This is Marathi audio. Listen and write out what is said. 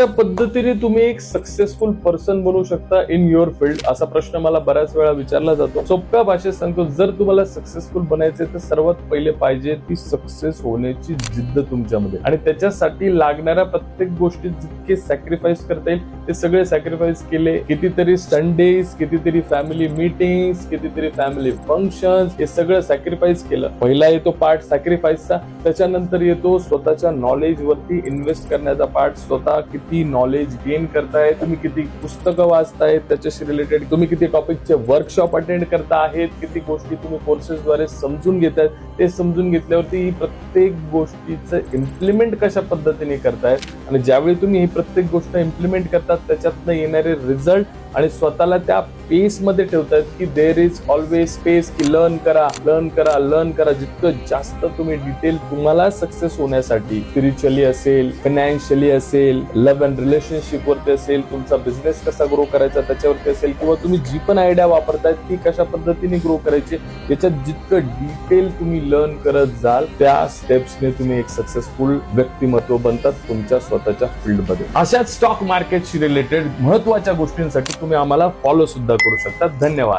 कशा पद्धतीने तुम्ही एक सक्सेसफुल पर्सन बनू शकता इन युअर फील्ड असा प्रश्न मला बऱ्याच वेळा विचारला जातो. सोप्या भाषेत सांगतो जर तुम्हाला सक्सेसफुल बनायचे तर सर्वात पहिले पाहिजे ती सक्सेस होण्याची जिद्द तुमच्यामध्ये. आणि त्याच्यासाठी लागणाऱ्या प्रत्येक गोष्टीत जितके सॅक्रिफाईस करता येईल ते सगळे सॅक्रिफाईस केले कितीतरी संडेज कितीतरी फॅमिली मीटिंग्स कितीतरी फॅमिली फंक्शन हे सगळं सॅक्रिफाईस केलं. पहिला येतो पार्ट सॅक्रिफाईसचा त्याच्यानंतर येतो स्वतःच्या नॉलेज वरती इन्व्हेस्ट करण्याचा पार्ट स्वतः किती नॉलेज गेन करताय तुम्ही किती पुस्तकं वाचताय त्याच्याशी रिलेटेड तुम्ही किती टॉपिकचे वर्कशॉप अटेंड करता आहेत किती गोष्टी तुम्ही कोर्सेसद्वारे समजून घेतायत ते समजून घेतल्यावरती ही प्रत्येक गोष्टीचं इम्प्लिमेंट कशा पद्धतीने करतायत? आणि ज्यावेळी तुम्ही ही प्रत्येक गोष्ट इम्प्लिमेंट करतात त्याच्यातनं येणारे रिझल्ट आणि स्वतःला त्या पेस मध्ये ठेवतायत की देर इज ऑलवेज स्पेस की लर्न करा लर्न करा लर्न करा. जितकं जास्त तुम्ही डिटेल तुम्हाला सक्सेस होण्यासाठी स्पिरिच्युअली असेल फायनान्शियली असेल लव्ह अँड रिलेशनशिप वरती असेल तुमचा बिझनेस कसा ग्रो करायचा त्याच्यावरती असेल किंवा तुम्ही जी पण आयडिया वापरतायत ती कशा पद्धतीने ग्रो करायची याच्यात जितकं डिटेल तुम्ही लर्न करत जाल त्या स्टेप्सने तुम्ही एक सक्सेसफुल व्यक्तिमत्व बनतात तुमच्या स्वतःच्या फील्डमध्ये अशाच स्टॉक मार्केटशी रिलेटेड महत्त्वाच्या गोष्टींसाठी तुम्ही आम्हाला फॉलो सुद्धा करू शकता. धन्यवाद.